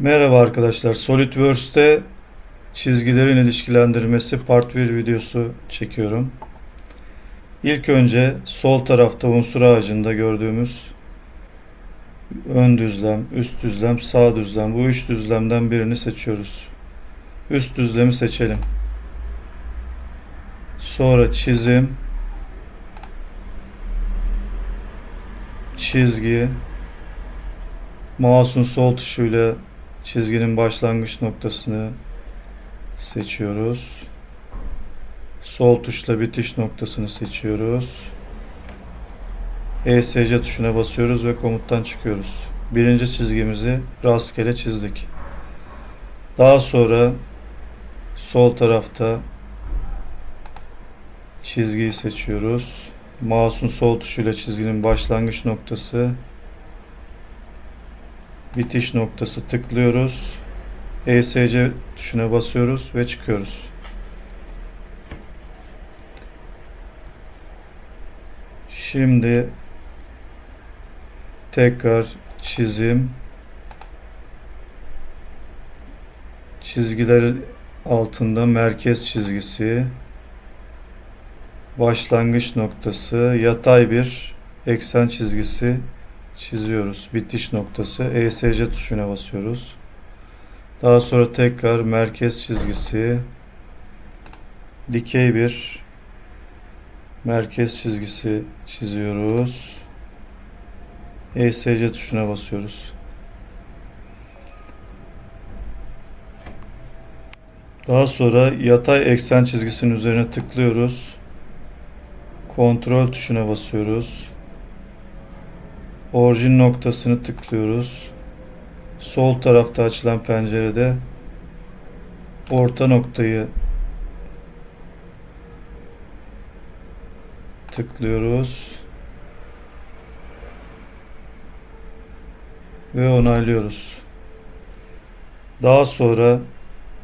Merhaba arkadaşlar. SolidWorks'te çizgilerin ilişkilendirmesi part 1 videosu çekiyorum. İlk önce sol tarafta unsur ağacında gördüğümüz ön düzlem, üst düzlem, sağ düzlem. Bu üç düzlemden birini seçiyoruz. Üst düzlemi seçelim. Sonra çizim, çizgi, mouse'un sol tuşuyla çizginin başlangıç noktasını seçiyoruz. Sol tuşla bitiş noktasını seçiyoruz. ESC tuşuna basıyoruz ve komuttan çıkıyoruz. Birinci çizgimizi rastgele çizdik. Daha sonra sol tarafta çizgiyi seçiyoruz. Mouse'un sol tuşuyla çizginin başlangıç noktası bitiş noktası tıklıyoruz. ESC tuşuna basıyoruz ve çıkıyoruz. Şimdi tekrar çizim çizgiler altında merkez çizgisi başlangıç noktası yatay bir eksen çizgisi çiziyoruz. Bitiş noktası ESC tuşuna basıyoruz. Daha sonra tekrar merkez çizgisi dikey bir merkez çizgisi çiziyoruz. ESC tuşuna basıyoruz. Daha sonra yatay eksen çizgisinin üzerine tıklıyoruz. Kontrol tuşuna basıyoruz. Orijin noktasını tıklıyoruz. Sol tarafta açılan pencerede orta noktayı tıklıyoruz. Ve onaylıyoruz. Daha sonra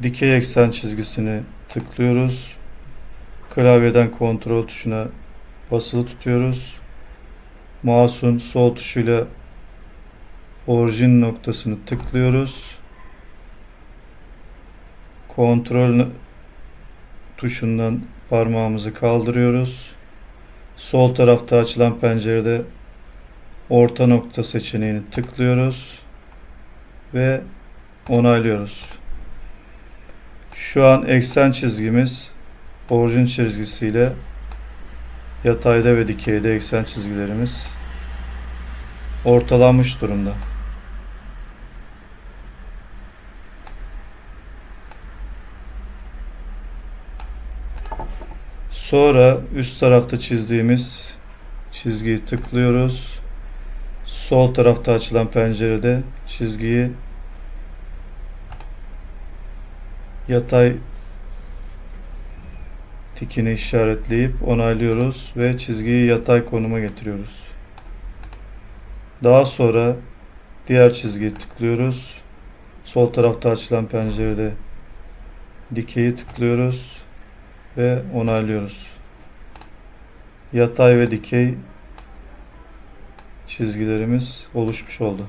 dikey eksen çizgisini tıklıyoruz. Klavyeden kontrol tuşuna basılı tutuyoruz. Mouse'un sol tuşuyla orijin noktasını tıklıyoruz. Kontrol tuşundan parmağımızı kaldırıyoruz. Sol tarafta açılan pencerede orta nokta seçeneğini tıklıyoruz ve onaylıyoruz. Şu an eksen çizgimiz orijin çizgisiyle yatayda ve dikeyde eksen çizgilerimiz ortalanmış durumda. Sonra üst tarafta çizdiğimiz çizgiyi tıklıyoruz. Sol tarafta açılan pencerede çizgiyi yatay tikini işaretleyip onaylıyoruz ve çizgiyi yatay konuma getiriyoruz. Daha sonra diğer çizgiyi tıklıyoruz. Sol tarafta açılan pencerede dikeyi tıklıyoruz ve onaylıyoruz. Yatay ve dikey çizgilerimiz oluşmuş oldu.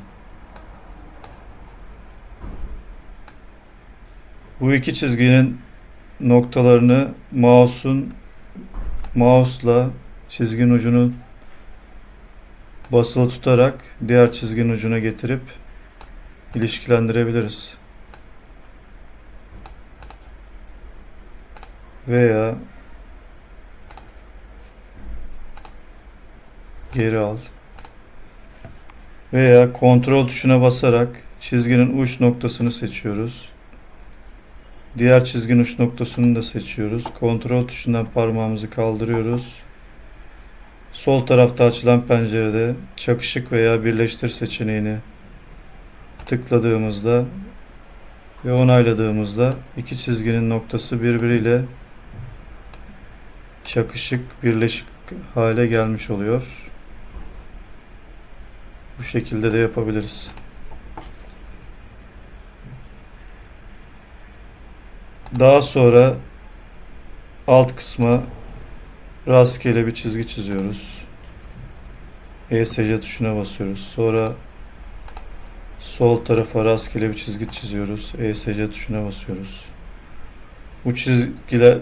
Bu iki çizginin noktalarını mouse'un mouse'la çizgin ucunu basılı tutarak diğer çizgin ucuna getirip ilişkilendirebiliriz. Veya geri al. Veya kontrol tuşuna basarak çizginin uç noktasını seçiyoruz. Diğer çizgin uç noktasını da seçiyoruz. Kontrol tuşundan parmağımızı kaldırıyoruz. Sol tarafta açılan pencerede çakışık veya birleştir seçeneğini tıkladığımızda ve onayladığımızda iki çizginin noktası birbiriyle çakışık, birleşik hale gelmiş oluyor. Bu şekilde de yapabiliriz. Daha sonra alt kısma rastgele bir çizgi çiziyoruz. ESC tuşuna basıyoruz. Sonra sol tarafa rastgele bir çizgi çiziyoruz. ESC tuşuna basıyoruz. Bu çizgiler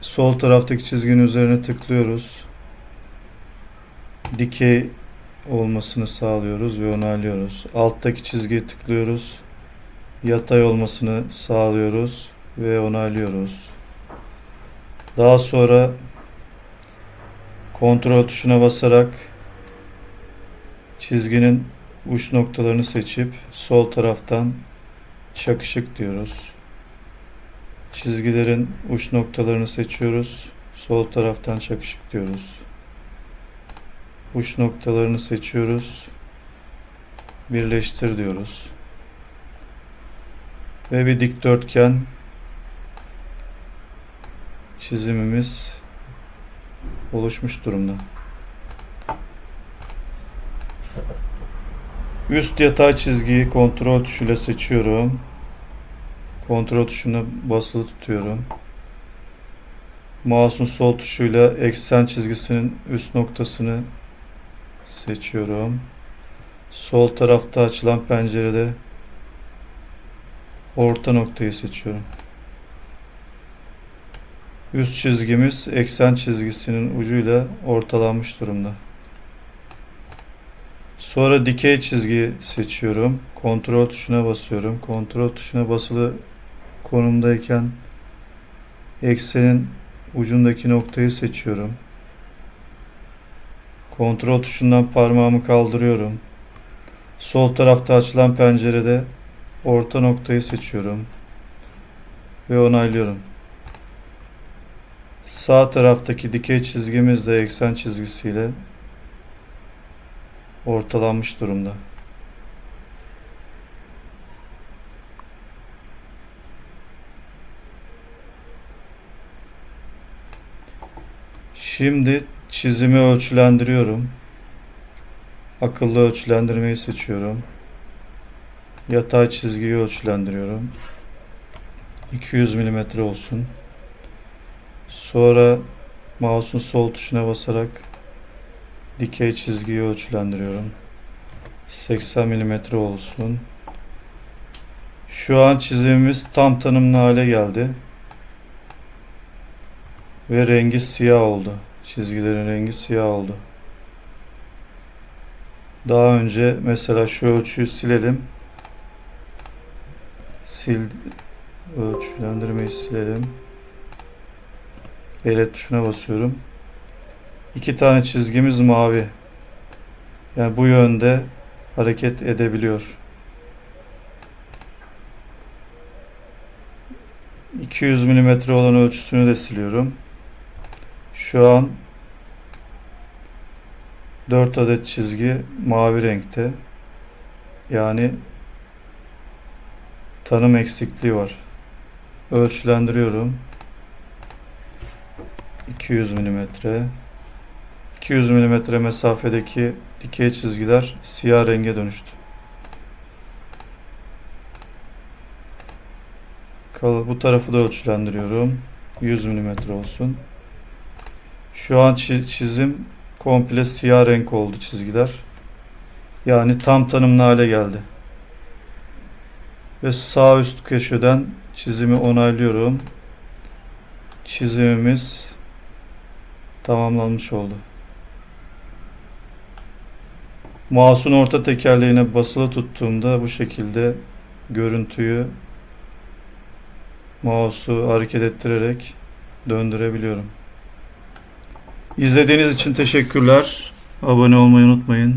sol taraftaki çizginin üzerine tıklıyoruz. Dikey olmasını sağlıyoruz ve onaylıyoruz. Alttaki çizgiye tıklıyoruz. Yatay olmasını sağlıyoruz ve onaylıyoruz. Daha sonra kontrol tuşuna basarak çizginin uç noktalarını seçip sol taraftan çakışık diyoruz. Çizgilerin uç noktalarını seçiyoruz. Sol taraftan çakışık diyoruz. Uç noktalarını seçiyoruz. Birleştir diyoruz. Ve bir dikdörtgen çizimimiz oluşmuş durumda. Üst yatay çizgiyi kontrol tuşuyla seçiyorum. Kontrol tuşuna basılı tutuyorum. Mouse'un sol tuşuyla eksen çizgisinin üst noktasını seçiyorum. Sol tarafta açılan pencerede orta noktayı seçiyorum. Üst çizgimiz eksen çizgisinin ucuyla ortalanmış durumda. Sonra dikey çizgi seçiyorum. Kontrol tuşuna basıyorum. Kontrol tuşuna basılı konumdayken eksenin ucundaki noktayı seçiyorum. Kontrol tuşundan parmağımı kaldırıyorum. Sol tarafta açılan pencerede orta noktayı seçiyorum ve onaylıyorum. Sağ taraftaki dikey çizgimiz de eksen çizgisiyle ortalanmış durumda. Şimdi çizimi ölçülendiriyorum. Akıllı ölçülendirmeyi seçiyorum. Yatay çizgiyi ölçülendiriyorum. 200 mm olsun. Sonra mouse'un sol tuşuna basarak dikey çizgiyi ölçülendiriyorum. 80 mm olsun. Şu an çizimimiz tam tanımlı hale geldi. Ve rengi siyah oldu. Çizgilerin rengi siyah oldu. Daha önce mesela şu ölçüyü silelim. Sil ölçülendirmeyi silelim. Elet tuşuna basıyorum. İki tane çizgimiz mavi. Yani bu yönde hareket edebiliyor. 200 mm olan ölçüsünü de siliyorum. Şu an 4 adet çizgi mavi renkte. Yani tanım eksikliği var. Ölçülendiriyorum. 200 mm. 200 mm mesafedeki dikey çizgiler siyah renge dönüştü. Bu tarafı da ölçülendiriyorum. 100 mm olsun. Şu an çi- çizim komple siyah renk oldu çizgiler. Yani tam tanımlı hale geldi. Ve sağ üst köşeden çizimi onaylıyorum. Çizimimiz tamamlanmış oldu. Mouse'un orta tekerleğine basılı tuttuğumda bu şekilde görüntüyü mouse'u hareket ettirerek döndürebiliyorum. İzlediğiniz için teşekkürler. Abone olmayı unutmayın.